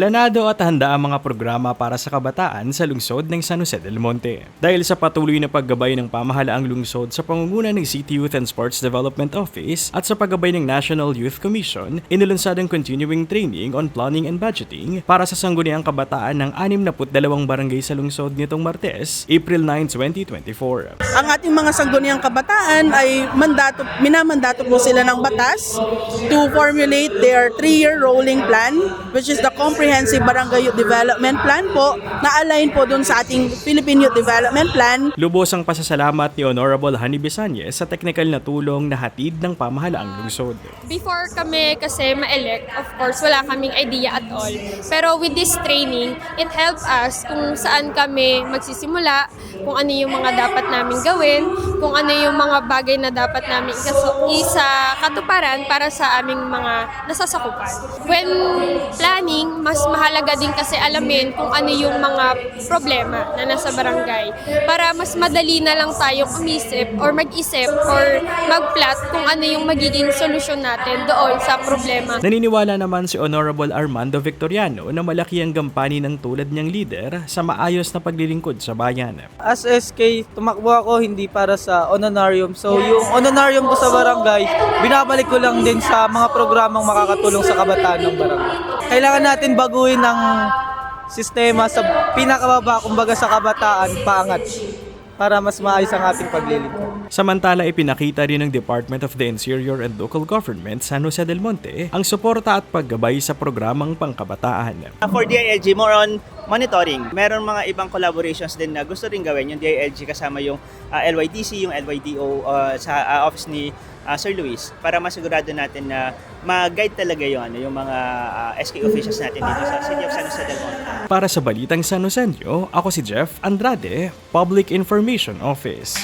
Planado at handa ang mga programa para sa kabataan sa lungsod ng San Jose del Monte. Dahil sa patuloy na paggabay ng pamahalaang lungsod sa pangunguna ng City Youth and Sports Development Office at sa paggabay ng National Youth Commission, inilunsad ang continuing training on planning and budgeting para sa sangguniang kabataan ng 62 barangay sa lungsod nitong Martes, April 9, 2024. ang ating mga sangguniang kabataan ay mandato, minamandato po sila ng batas to formulate their three-year rolling plan which is the Comprehensive Barangay Youth Development Plan po na align po dun sa ating Philippine Youth Development Plan Lubos ang pasasalamat ni Honorable Hani Bisanyes sa teknikal na tulong na hatid ng pamahalaang lungsod. Before kami kasi ma-elect, of course, wala kaming idea at all. Pero with this training, it helps us kung saan kami magsisimula, kung ano yung mga dapat namin gawin, kung ano yung mga bagay na dapat namin isa katuparan para sa aming mga nasasakupan. When planning, mas mahalaga din kasi alamin kung ano yung mga problema na nasa barangay para mas madali na lang tayong umisip or mag-isip or mag-plot kung ano yung magiging solusyon natin doon sa problema. Naniniwala naman si Honorable Armando Victoriano na malaki ang gampani ng tulad niyang leader sa maayos na paglilingkod sa bayan. As SK, tumakbo ako hindi para sa honorarium. So yung honorarium ko sa barangay, binabalik ko lang din sa mga programang makakatulong sa kabataan ng barangay. Kailangan natin baguhin ang sistema sa pinakababa, kumbaga sa kabataan, paangat para mas maayos ang ating paglilingkod. Samantala ipinakita rin ng Department of the Interior and Local Government San Jose del Monte ang suporta at paggabay sa programang pangkabataan. For DILG, more on monitoring. Meron mga ibang collaborations din na gusto rin gawin. Yung DILG kasama yung uh, LYDC, yung LYDO uh, sa uh, office ni uh, Sir Luis para masigurado natin na mag-guide talaga yung, ano, yung mga uh, SK officials natin dito sa City of San Jose del Monte. Para sa Balitang San Josenyo, ako si Jeff Andrade, Public Information Office.